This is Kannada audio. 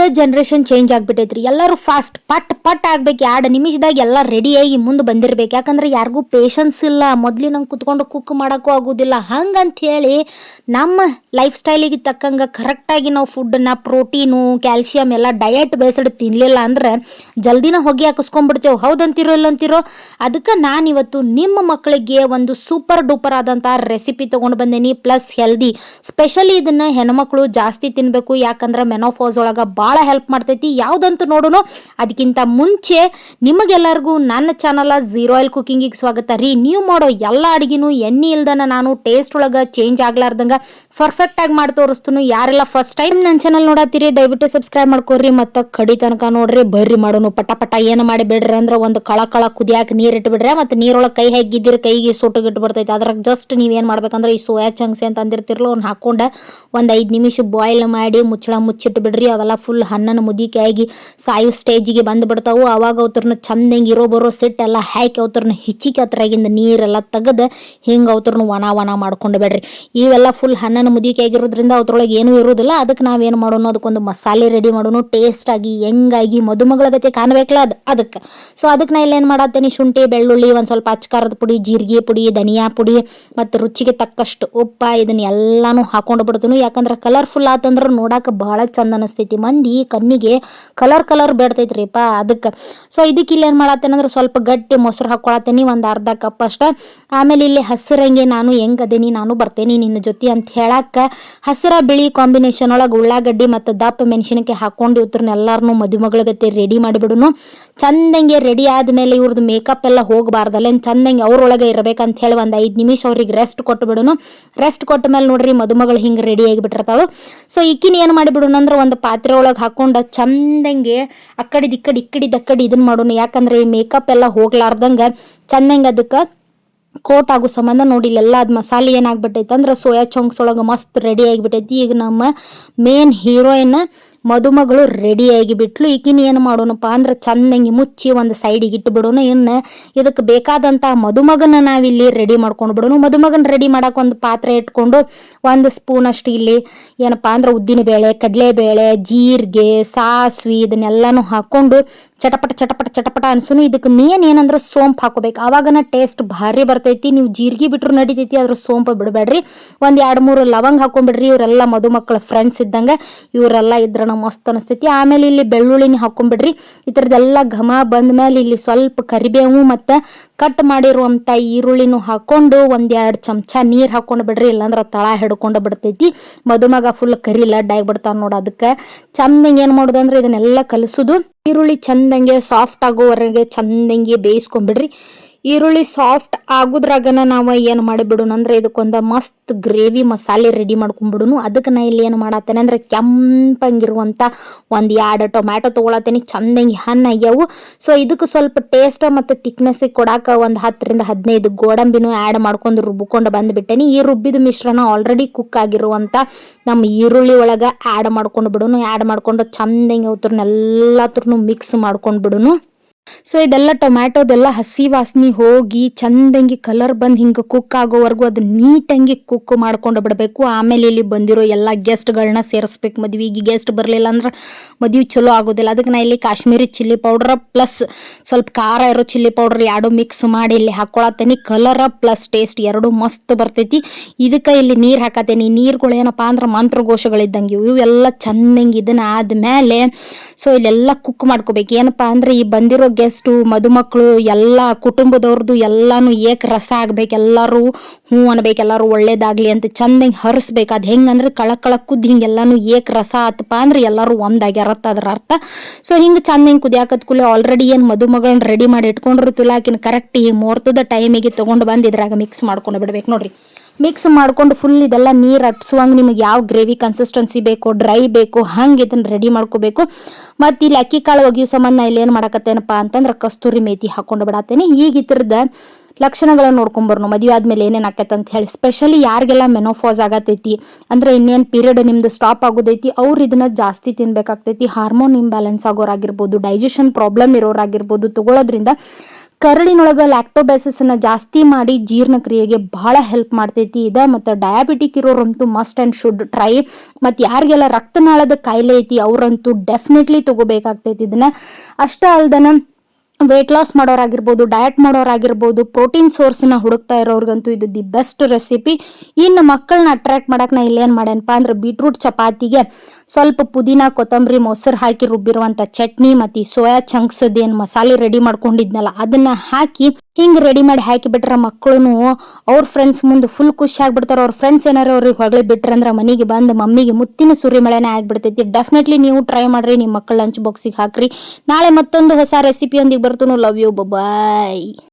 ಈಗ ಜನ್ರೇಷನ್ ಚೇಂಜ್ ಆಗ್ಬಿಟ್ಟೈತ್ರಿ. ಎಲ್ಲರೂ ಫಾಸ್ಟ್ ಪಟ್ ಪಟ್ ಆಗ್ಬೇಕು. ಎರಡು ನಿಮಿಷದಾಗ ಎಲ್ಲ ರೆಡಿಯಾಗಿ ಮುಂದೆ ಬಂದಿರ್ಬೇಕು. ಯಾಕಂದ್ರೆ ಯಾರಿಗೂ ಪೇಷನ್ಸ್ ಇಲ್ಲ. ಮೊದ್ಲಿನಂಗೆ ಕುತ್ಕೊಂಡು ಕುಕ್ ಮಾಡೋಕ್ಕೂ ಆಗೋದಿಲ್ಲ. ಹಂಗಂತ ಹೇಳಿ ನಮ್ಮ ಲೈಫ್ ಸ್ಟೈಲಿಗೆ ತಕ್ಕಂಗೆ ಕರೆಕ್ಟಾಗಿ ನಾವು ಫುಡ್ಡನ್ನ ಪ್ರೋಟೀನು ಕ್ಯಾಲ್ಸಿಯಂ ಎಲ್ಲ ಡಯಟ್ ಬೇಸಡ್ ತಿನ್ನಲಿಲ್ಲ ಅಂದ್ರೆ ಜಲ್ದಿನ ಹೊಗೆ ಹಾಕಿಸ್ಕೊಂಡ್ಬಿಡ್ತೇವೆ. ಹೌದಂತಿರೋ ಇಲ್ಲಂತಿರೋ? ಅದಕ್ಕೆ ನಾನು ಇವತ್ತು ನಿಮ್ಮ ಮಕ್ಕಳಿಗೆ ಒಂದು ಸೂಪರ್ ಡೂಪರ್ ಆದಂಥ ರೆಸಿಪಿ ತೊಗೊಂಡು ಬಂದೇನಿ. ಪ್ಲಸ್ ಹೆಲ್ದಿ ಸ್ಪೆಷಲಿ ಇದನ್ನ ಹೆಣ್ಮಕ್ಳು ಜಾಸ್ತಿ ತಿನ್ನಬೇಕು ಯಾಕಂದ್ರೆ ಮೆನೋಫೋಸ್ ಒಳಗೆ ಭಾಳ ಹೆಲ್ಪ್ ಮಾಡ್ತೈತಿ. ಯಾವುದಂತೂ ನೋಡೋಣ ಅದಕ್ಕಿಂತ ಮುಂಚೆ ನಿಮಗೆಲ್ಲರಿಗೂ ನನ್ನ ಚಾನಲ ಝೀರೋ ಆಯಿಲ್ ಕುಕಿಂಗಿಗೆ ಸ್ವಾಗತ ರೀ. ನೀವು ಮಾಡೋ ಎಲ್ಲ ಅಡುಗೆನೂ ಎಣ್ಣೆ ಇಲ್ದನ ನಾನು ಟೇಸ್ಟ್ ಒಳಗೆ ಚೇಂಜ್ ಆಗ್ಲಾರ್ದಂಗೆ ಪರ್ಫೆಕ್ಟ್ ಆಗಿ ಮಾಡಿ ತೋರಿಸ್ತೀನಿ. ಯಾರೆಲ್ಲ ಫಸ್ಟ್ ಟೈಮ್ ನನ್ನ ಚಾನಲ್ ನೋಡತ್ತೀರಿ ದಯವಿಟ್ಟು ಸಬ್ಸ್ಕ್ರೈಬ್ ಮಾಡ್ಕೊರಿ ಮತ್ತು ಕಡಿ ತನಕ ನೋಡ್ರಿ, ಬರ್ರಿ ಮಾಡೋನು ಪಟ ಪಟ ಏನು ಮಾಡಿ ಬಿಡ್ರಿ ಅಂದ್ರೆ ಒಂದು ಕಳ ಕಳ ಕುದಿಯಾಕ ನೀರು ಇಟ್ಬಿಡ್ರಿ, ಮತ್ತು ನೀರೊಳಗೆ ಕೈ ಹೆಗ್ಗಿದ್ದೀರಿ ಕೈಗೆ ಸೊಟ್ಟಗಿಟ್ಟು ಬರ್ತೈತೆ. ಅದ್ರಾಗ ಜಸ್ಟ್ ನೀವೇನು ಮಾಡ್ಬೇಕಂದ್ರೆ ಈ ಸೋಯಾ ಚಂಗ್ಸಿ ಅಂತ ಅಂದಿರ್ತಿರಲ್ಲ ಅವ್ನ ಹಾಕೊಂಡು ಒಂದು ಐದು ನಿಮಿಷ ಬಾಯ್ಲ್ ಮಾಡಿ ಮುಚ್ಚಳ ಮುಚ್ಚಿಟ್ಟು ಬಿಡ್ರಿ ಅವೆಲ್ಲ ಫುಲ್ ಹಣ್ಣನ ಮುದಿಕಾಗಿ ಸಾಯೋ ಸ್ಟೇಜಿಗೆ ಬಂದು ಬಿಡ್ತಾವು. ಅವಾಗ ಅವ್ರನ್ನ ಚಂದಂಗೆ ಇರೋ ಬರೋ ಸಿಟ್ಟು ಎಲ್ಲ ಹಾಕಿ ಅವ್ರನ್ನ ಹಿಚ್ಚಿಕೆ ಹತ್ರಗಿಂದ ನೀರೆಲ್ಲ ತೆಗೆದು ಹಿಂಗೆ ಅವ್ರನ್ನ ಒಣ ಒಣ ಮಾಡ್ಕೊಂಡು ಬೇಡ್ರಿ. ಇವೆಲ್ಲ ಫುಲ್ ಹಣ್ಣನ ಮುದಿಕೆ ಆಗಿರೋದ್ರಿಂದ ಅದ್ರೊಳಗೆ ಏನೂ ಇರೋದಿಲ್ಲ. ಅದಕ್ಕೆ ನಾವೇನು ಮಾಡೋಣ ಅದಕ್ಕೊಂದು ಮಸಾಲೆ ರೆಡಿ ಮಾಡೋಣ ಟೇಸ್ಟ್ ಆಗಿ, ಹೆಂಗಾಗಿ ಮದುಮಗಳ ಗತಿ ಕಾಣಬೇಕಲ್ಲ ಅದು ಅದಕ್ಕೆ ಸೊ ಅದಕ್ಕೆ ನಾ ಇಲ್ಲೇನು ಮಾಡತ್ತೇನೆ? ಶುಂಠಿ, ಬೆಳ್ಳುಳ್ಳಿ, ಒಂದು ಸ್ವಲ್ಪ ಅಚ್ಕಾರದ ಪುಡಿ, ಜೀರಿಗೆ ಪುಡಿ, ಧನಿಯಾ ಪುಡಿ ಮತ್ತು ರುಚಿಗೆ ತಕ್ಕಷ್ಟು ಉಪ್ಪ ಇದನ್ನ ಎಲ್ಲಾನು ಹಾಕೊಂಡು ಬಿಡ್ತೀನಿ. ಯಾಕಂದ್ರೆ ಕಲರ್ಫುಲ್ ಆತಂದ್ರೆ ನೋಡಕ್ಕೆ ಬಹಳ ಚಂದ ಅನಿಸ್ತೈತಿ. ಮಂದಿ ಕಣ್ಣಿಗೆ ಕಲರ್ ಕಲರ್ ಬೇಡ್ತೈತ್ರಿಪ್ಪ ಅದಕ್ಕೆ. ಸೊ ಇದಕ್ಕೆ ಇಲ್ಲಿ ಏನು ಮಾಡತ್ತೇನೆ ಅಂದ್ರೆ ಸ್ವಲ್ಪ ಗಟ್ಟಿ ಮೊಸರು ಹಾಕೊಳತ್ತೇನಿ ಒಂದು ಅರ್ಧ ಕಪ್ ಅಷ್ಟ. ಆಮೇಲೆ ಇಲ್ಲಿ ಹಸಿರಂಗೆ ನಾನು ಹೆಂಗ್ ಅದೇನಿ, ನಾನು ಬರ್ತೇನೆ ನಿನ್ನ ಜೊತೆ ಅಂತ ಹೇಳಕ್ಕ ಹಸಿರ ಬಿಳಿ ಕಾಂಬಿನೇಷನ್ ಒಳಗೆ ಉಳ್ಳಾಗಡ್ಡಿ ಮತ್ತು ದಪ್ಪ ಮೆಣಸಿನಕಾಯಿ ಹಾಕೊಂಡು ಇವ್ರನ್ನ ಎಲ್ಲಾರನು ಮದುಮಗಳಗತ್ತೆ ಗತಿ ರೆಡಿ ಮಾಡಿಬಿಡುನು. ಚಂದಂಗೆ ರೆಡಿ ಆದ್ಮೇಲೆ ಇವ್ರದ್ದು ಮೇಕಪ್ ಎಲ್ಲ ಹೋಗಬಾರ್ದಲ್ಲ ಚಂದಂಗೆ ಅವ್ರೊಳಗೆ ಇರಬೇಕಂತ ಹೇಳಿ ಒಂದು ಐದು ನಿಮಿಷ ಅವ್ರಿಗೆ ರೆಸ್ಟ್ ಕೊಟ್ಟು ಬಿಡುನು ರೆಸ್ಟ್ ಕೊಟ್ಟ ಮೇಲೆ ನೋಡ್ರಿ ಮದುಮಗಳು ಹಿಂಗೆ ರೆಡಿ ಆಗಿಬಿಟ್ಟಿರ್ತಾಳು. ಸೊ ಈಕಿನ ಏನು ಮಾಡಿಬಿಡೋಣ ಅಂದ್ರೆ ಒಂದು ಪಾತ್ರೆ ಹಾಕೊಂಡು ಚಂದಂಗೆ ಅಕ್ಕಡಿದ ಇಕ್ಕಡಿ ಇಕ್ಕಡಿ ದಕ್ಕಡಿ ಇದನ್ನ ಮಾಡೋಣ. ಯಾಕಂದ್ರೆ ಈ ಮೇಕಪ್ ಎಲ್ಲ ಹೋಗ್ಲಾರ್ದಂಗೆ ಚಂದಂಗೆ ಅದಕ್ಕೆ ಕೋಟ್ ಆಗೋ ಸಂಬಂಧ ನೋಡಿ ಇಲ್ಲೆಲ್ಲ ಅದು ಮಸಾಲೆ ಏನಾಗ್ಬಿಟ್ಟೈತೆ ಅಂದ್ರೆ ಸೋಯಾ ಚಂಕ್ಸ್ ಒಳಗೆ ಮಸ್ತ್ ರೆಡಿ ಆಗಿಬಿಟ್ಟೈತಿ. ಈಗ ನಮ್ಮ ಮೇನ್ ಹೀರೋಯಿನ್ ಮದುಮಗಳು ರೆಡಿಯಾಗಿ ಬಿಟ್ಲು ಈಕಿನ ಏನು ಮಾಡೋಣಪ್ಪ ಅಂದ್ರೆ ಚಂದಂಗೆ ಮುಚ್ಚಿ ಒಂದು ಸೈಡಿಗೆ ಇಟ್ಟು ಬಿಡೋಣ. ಇನ್ನು ಇದಕ್ಕೆ ಬೇಕಾದಂಥ ಮದುಮಗನ ನಾವಿಲ್ಲಿ ರೆಡಿ ಮಾಡ್ಕೊಂಡು ಬಿಡೋಣ. ಮದುಮಗನ ರೆಡಿ ಮಾಡಕ್ಕೆ ಒಂದು ಪಾತ್ರೆ ಇಟ್ಕೊಂಡು ಒಂದು ಸ್ಪೂನ್ ಅಷ್ಟು ಇಲ್ಲಿ ಏನಪ್ಪ ಅಂದ್ರೆ ಉದ್ದಿನಬೇಳೆ ಕಡಲೆಬೇಳೆ ಜೀರಿಗೆ, ಸಾಸ್ವಿ ಇದನ್ನೆಲ್ಲನೂ ಹಾಕ್ಕೊಂಡು ಚಟಪಟ ಚಟಪಟ ಚಟಪಟ ಅನ್ಸುನು ಇದಕ್ಕೆ ಮೇನ್ ಏನಂದ್ರೆ ಸೋಂಪು ಹಾಕೋಬೇಕು. ಆವಾಗನ ಟೇಸ್ಟ್ ಭಾರಿ ಬರ್ತೈತಿ. ನೀವು ಜೀರಿಗೆ ಬಿಟ್ಟರು ನಡಿತೈತಿ ಅದ್ರ ಸೋಂಪು ಬಿಡಬೇಡ್ರಿ. ಒಂದು ಎರಡು ಮೂರು ಲವಂಗ ಹಾಕೊಂಡ್ಬಿಡ್ರಿ. ಇವರೆಲ್ಲ ಮದುಮಕ್ಕಳ ಫ್ರೆಂಡ್ಸ್ ಇದ್ದಂಗೆ ಇವರೆಲ್ಲ ಇದ್ರನ ಮಸ್ತ್ ಅನಿಸ್ತೈತಿ. ಆಮೇಲೆ ಇಲ್ಲಿ ಬೆಳ್ಳುಳ್ಳಿನ ಹಾಕೊಂಡ್ಬಿಡ್ರಿ ಈ ಥರದ್ದೆಲ್ಲ ಘಮ ಬಂದ್ಮೇಲೆ ಇಲ್ಲಿ ಸ್ವಲ್ಪ ಕರಿಬೇವು ಮತ್ತು ಕಟ್ ಮಾಡಿರುವಂಥ ಈರುಳ್ಳಿನೂ ಹಾಕೊಂಡು ಒಂದೆರಡು ಚಮಚ ನೀರು ಹಾಕೊಂಡು ಬಿಡ್ರಿ. ಇಲ್ಲಾಂದ್ರೆ ತಳ ಹಿಡ್ಕೊಂಡು ಬಿಡ್ತೈತಿ. ಮದುಮಗ ಫುಲ್ ಕರಿ ಲಡ್ ಆಗಿಬಿಡ್ತಾವ ನೋಡು ಅದಕ್ಕೆ ಚಂದಂಗೆ ಏನು ಮಾಡೋದು ಅಂದ್ರೆ ಇದನ್ನೆಲ್ಲ ಕಲಸುದು. ಈರುಳ್ಳಿ ಚಂದಂಗೆ ಸಾಫ್ಟ್ ಆಗೋವರೆಗೆ ಚಂದಂಗೆ ಬೇಯಿಸ್ಕೊಂಡ್ಬಿಡ್ರಿ ಈರುಳ್ಳಿ ಸಾಫ್ಟ್ ಆಗುದ್ರಾಗನ ನಾವು ಏನು ಮಾಡಿಬಿಡೋಣ? ಅಂದ್ರೆ ಇದಕ್ಕೊಂದು ಮಸ್ತ್ ಗ್ರೇವಿ ಮಸಾಲೆ ರೆಡಿ ಮಾಡ್ಕೊಂಡ್ಬಿಡುನು ಅದಕ್ಕೆ ನಾ ಇಲ್ಲಿ ಏನು ಮಾಡತ್ತೇನೆ ಅಂದ್ರೆ ಕೆಂಪಂಗಿರುವಂಥ ಒಂದು ಎರಡು ಟೊಮ್ಯಾಟೊ ತೊಗೊಳತ್ತೇನೆ. ಚಂದಂಗೆ ಹಣ್ಣಾಗ್ಯಾವು ಸೊ ಇದಕ್ಕೆ ಸ್ವಲ್ಪ ಟೇಸ್ಟ್ ಮತ್ತು ತಿಕ್ನೆಸ್ಸಿಗೆ ಕೊಡಾಕ ಒಂದು ಹತ್ತರಿಂದ ಹದಿನೈದು ಗೋಡಂಬಿನೂ ಆ್ಯಡ್ ಮಾಡ್ಕೊಂಡು ರುಬ್ಬಿಕೊಂಡು ಬಂದುಬಿಟ್ಟೇನಿ. ಈ ರುಬ್ಬಿದ ಮಿಶ್ರಣ ಆಲ್ರೆಡಿ ಕುಕ್ ಆಗಿರುವಂಥ ನಮ್ಮ ಈರುಳ್ಳಿ ಒಳಗೆ ಆ್ಯಡ್ ಮಾಡ್ಕೊಂಡು ಬಿಡೋನು ಆ್ಯಡ್ ಮಾಡ್ಕೊಂಡು ಚಂದಂಗೆ ಅವ್ರನ್ನೆಲ್ಲತ್ರನು ಮಿಕ್ಸ್ ಮಾಡ್ಕೊಂಡು ಬಿಡುನು ಸೊ ಇದೆಲ್ಲ ಟೊಮ್ಯಾಟೊದೆಲ್ಲ ಹಸಿ ವಾಸನೆ ಹೋಗಿ ಚಂದಂಗಿ ಕಲರ್ ಬಂದು ಹಿಂಗೆ ಕುಕ್ ಆಗೋವರೆಗೂ ಅದು ನೀಟಂಗಿ ಕುಕ್ ಮಾಡ್ಕೊಂಡು ಬಿಡಬೇಕು. ಆಮೇಲೆ ಇಲ್ಲಿ ಬಂದಿರೋ ಎಲ್ಲ ಗೆಸ್ಟ್ಗಳನ್ನ ಸೇರಿಸ್ಬೇಕು. ಮದುವೆಗೆ ಗೆಸ್ಟ್ ಬರಲಿಲ್ಲ ಅಂದ್ರೆ ಮದುವೆ ಚಲೋ ಆಗೋದಿಲ್ಲ. ಅದಕ್ಕೆ ನಾ ಇಲ್ಲಿ ಕಾಶ್ಮೀರಿ ಚಿಲ್ಲಿ ಪೌಡ್ರ ಪ್ಲಸ್ ಸ್ವಲ್ಪ ಖಾರ ಇರೋ ಚಿಲ್ಲಿ ಪೌಡ್ರ್ ಎರಡು ಮಿಕ್ಸ್ ಮಾಡಿ ಇಲ್ಲಿ ಹಾಕೊಳತೇನಿ ಕಲರ ಪ್ಲಸ್ ಟೇಸ್ಟ್ ಎರಡು ಮಸ್ತ್ ಬರ್ತೈತಿ. ಇದಕ್ಕೆ ಇಲ್ಲಿ ನೀರು ಹಾಕತ್ತೇನಿ. ನೀರುಗಳು ಅಂದ್ರ ಅಂದ್ರೆ ಮಂತ್ರಘೋಷಗಳಿದ್ದಂಗೆ ಇವು ಇವೆಲ್ಲ ಚಂದಂಗೆ ಇದನ್ನ ಆದ್ಮೇಲೆ ಸೊ ಇಲ್ಲೆಲ್ಲ ಕುಕ್ ಮಾಡ್ಕೋಬೇಕು. ಏನಪ್ಪಾ ಅಂದ್ರೆ ಈ ಬಂದಿರೋ ಗೆಸ್ಟು ಮದುಮಕ್ಕಳು ಎಲ್ಲ ಕುಟುಂಬದವ್ರದ್ದು ಎಲ್ಲಾನು ಏಕ ರಸ ಆಗ್ಬೇಕು. ಎಲ್ಲರೂ ಹ್ಞೂ ಅನ್ಬೇಕು, ಎಲ್ಲರೂ ಒಳ್ಳೇದಾಗ್ಲಿ ಅಂತ ಚಂದ ಹಿಂಗೆ ಹರಿಸ್ಬೇಕು. ಅದು ಹೆಂಗಂದ್ರೆ ಕಳ ಕುದ್ದು ಹಿಂಗೆಲ್ಲಾನು ಏಕ ರಸ ಆತಪ್ಪ ಅಂದ್ರೆ ಎಲ್ಲರೂ ಒಂದಾಗ್ಯಾರತ್ತ ಅದ್ರ ಅರ್ಥ. ಸೊ ಹಿಂಗೆ ಚಂದಂಗೆ ಕುದಿಯಾಕತ್ ಕೂಲೆ ಆಲ್ರೆಡಿ ಏನು ಮದುಮಗಳನ್ನ ರೆಡಿ ಮಾಡಿ ಇಟ್ಕೊಂಡಿರ್ತಿಲ್ಲ ತುಲಾಕಿನ ಕರೆಕ್ಟ್ ಈ ಮುಹೂರ್ತದ ಟೈಮಿಗೆ ತೊಗೊಂಡು ಬಂದು ಇದ್ರಾಗ ಮಿಕ್ಸ್ ಮಾಡ್ಕೊಂಡು ಬಿಡ್ಬೇಕು ನೋಡ್ರಿ. ಮಿಕ್ಸ್ ಮಾಡ್ಕೊಂಡು ಫುಲ್ ಇದೆಲ್ಲ ನೀರು ಅಟ್ಸುವಂಗೆ ನಿಮಗೆ ಯಾವ ಗ್ರೇವಿ ಕನ್ಸಿಸ್ಟೆನ್ಸಿ ಬೇಕು ಡ್ರೈ ಬೇಕು, ಹಂಗೆ ಇದನ್ನ ರೆಡಿ ಮಾಡ್ಕೋಬೇಕು. ಮತ್ತು ಇಲ್ಲಿ ಅಕ್ಕಿ ಕಾಳು ಒಗಿಯೋ ಸಂಬಂಧ ನಾ ಇಲ್ಲಿ ಏನು ಮಾಡಕತ್ತೇನಪ್ಪ ಅಂತಂದ್ರೆ ಕಸ್ತೂರಿ ಮೇತಿ ಹಾಕೊಂಡು ಬಿಡತ್ತೇನೆ ಈಗ ಇದ್ರದ ಲಕ್ಷಣಗಳನ್ನ ನೋಡ್ಕೊಂಬರ್ನು ಮದುವೆ ಆದ್ಮೇಲೆ ಏನೇನು ಆಕೈತೆ ಅಂತ ಹೇಳಿ. ಸ್ಪೆಷಲಿ ಯಾರಿಗೆಲ್ಲ ಮೆನೋಫಾಸ್ ಆಗತೈತಿ, ಅಂದ್ರೆ ಇನ್ನೇನು ಪೀರಿಯಡ್ ನಿಮ್ದು ಸ್ಟಾಪ್ ಆಗೋದೈತಿ, ಅವ್ರು ಇದನ್ನ ಜಾಸ್ತಿ ತಿನ್ಬೇಕಾಗ್ತೈತಿ. ಹಾರ್ಮೋನ್ ಇಂಬ್ಯಾಲೆನ್ಸ್ ಆಗೋರಾಗಿರ್ಬೋದು ಡೈಜೆಷನ್ ಪ್ರಾಬ್ಲಮ್ ಇರೋರಾಗಿರ್ಬೋದು ತಗೊಳ್ಳೋದ್ರಿಂದ ಕರಳಿನೊಳಗೆ ಅನ್ನ ಜಾಸ್ತಿ ಮಾಡಿ ಜೀರ್ಣಕ್ರಿಯೆಗೆ ಬಹಳ ಹೆಲ್ಪ್ ಮಾಡ್ತೈತಿ. ಇದ ಮತ್ತು ಡಯಾಬಿಟಿಕ್ ಇರೋರಂತೂ ಮಸ್ಟ್ ಆ್ಯಂಡ್ ಶುಡ್ ಟ್ರೈ ಮತ್ತು ಯಾರಿಗೆಲ್ಲ ರಕ್ತನಾಳದ ಕಾಯಿಲೆ ಐತಿ ಅವರಂತೂ ಡೆಫಿನೆಟ್ಲಿ ತಗೋಬೇಕಾಗ್ತೈತಿ ಇದನ್ನ. ಅಷ್ಟೇ ಅಲ್ದನ ವೇಟ್ ಲಾಸ್ ಮಾಡೋರಾಗಿರ್ಬೋದು ಡಯಟ್ ಮಾಡೋರಾಗಿರ್ಬೋದು ಪ್ರೋಟೀನ್ ಸೋರ್ಸನ್ನ ಹುಡುಕ್ತಾ ಇರೋರ್ಗಂತೂ ಇದು ದಿ ಬೆಸ್ಟ್ ರೆಸಿಪಿ ಇನ್ನು ಮಕ್ಕಳನ್ನ ಅಟ್ರಾಕ್ಟ್ ಮಾಡಕ್ ನಾ ಇಲ್ಲೇನು ಮಾಡ್ಯಾನಪ್ಪ ಅಂದ್ರೆ ಬೀಟ್ರೂಟ್ ಚಪಾತಿಗೆ. ಸ್ವಲ್ಪ ಪುದೀನ, ಕೊತ್ತಂಬರಿ, ಮೊಸರು ಹಾಕಿ ರುಬ್ಬಿರುವಂಥ ಚಟ್ನಿ ಮತ್ತು ಸೋಯಾ ಚಂಕ್ಸದ ಏನು ಮಸಾಲೆ ರೆಡಿ ಮಾಡ್ಕೊಂಡಿದ್ನಲ್ಲ, ಅದನ್ನ ಹಾಕಿ ಹಿಂಗೆ ರೆಡಿ ಮಾಡಿ ಹಾಕಿ ಬಿಟ್ರೆ ಮಕ್ಕಳು ಅವ್ರ ಫ್ರೆಂಡ್ಸ್ ಮುಂದೆ ಫುಲ್ ಖುಷಿ ಆಗ್ಬಿಡ್ತಾರೆ. ಅವ್ರ ಫ್ರೆಂಡ್ಸ್ ಏನಾರು ಅವ್ರಿಗೆ ಹೊರಗಡೆ ಬಿಟ್ರಂದ್ರೆ ಮನೆಗೆ ಬಂದು ಮಮ್ಮಿಗೆ ಮುತ್ತಿನ ಸುರಿಮಳೆನೇ ಆಗ್ಬಿಡ್ತೈತಿ. ಡೆಫಿನೆಟ್ಲಿ ನೀವು ಟ್ರೈ ಮಾಡ್ರಿ ನಿಮ್ಮ ಮಕ್ಕಳ ಲಂಚ್ ಬಾಕ್ಸಿಗೆ ಹಾಕ್ರಿ. ನಾಳೆ ಮತ್ತೊಂದು ಹೊಸ ರೆಸಿಪಿಯೊಂದಿಗೆ ಬರ್ತೀನಿ ಲವ್ ಯು ಬಾಯ್